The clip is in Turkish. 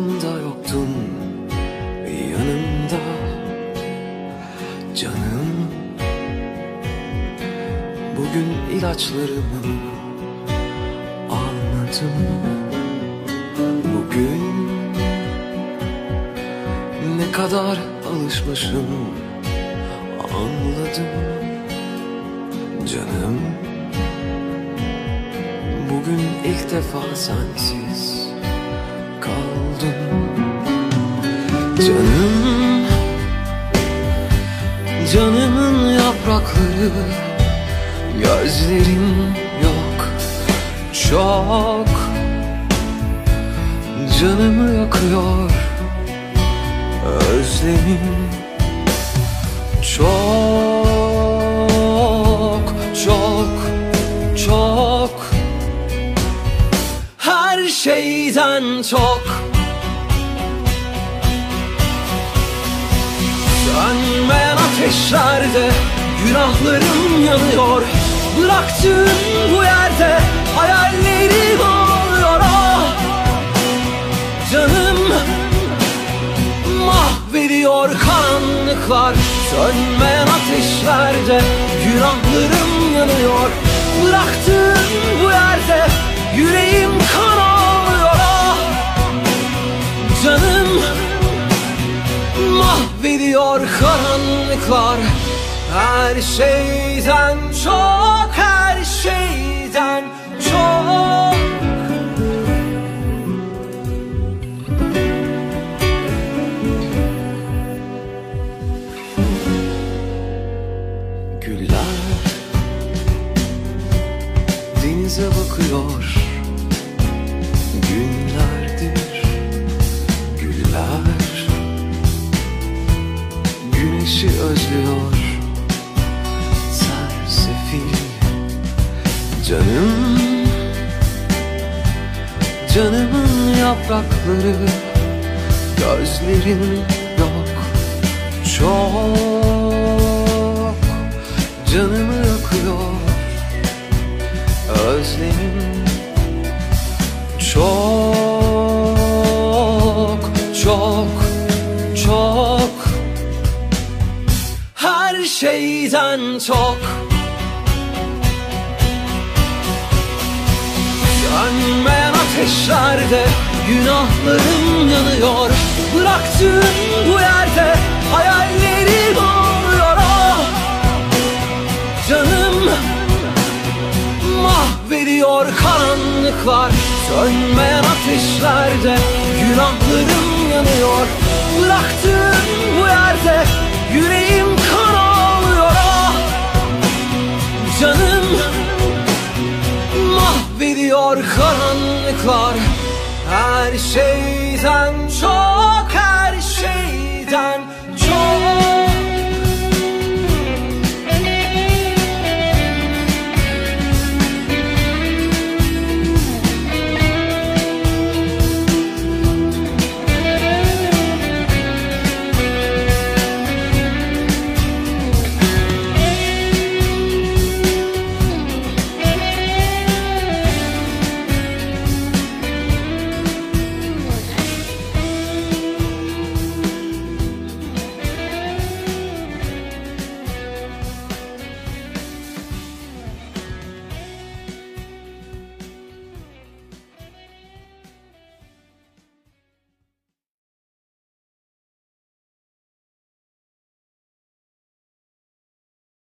Uyandığımda yoktun yanımda Canım. Bugün ilaçlarımı almadım Bugün ne kadar alışmışım anladım. Canım Bugün ilk defa sensiz Canım. Canımın yaprakları Gözlerim yok. Çok Canımı yakıyor Özlemim. Çok Çok Çok. Her şeyden çok Sönmeyen ateşlerde Günahlarım yanıyor. Bıraktığın bu yerde Hayallerim ağlıyor ah Canım Mahvediyor karanlıklar. Sönmeyen ateşlerde Günahlarım yanıyor. Bıraktığın bu yerde Yüreğim kan ağlıyor ah Canım Mahvediyor karanlıklar. Her şeyden çok Her şeyden çok. Güller Denize bakıyor Güneşi özlüyor. Sersefil Canım. Canımın yaprakları Gözlerin yok. Çok Canımı yakıyor. Özlemim Çok Çok şeyden çok. Sönmeyen ateşlerde Günahlarım yanıyor. Bıraktığın bu yerde Hayallerim ağlıyor ah! Canım Mahvediyor karanlıklar. Sönmeyen ateşlerde Günahlarım yanıyor. Bıraktığın Mahvediyor karanlıklar Her şeyden çok Her şeyden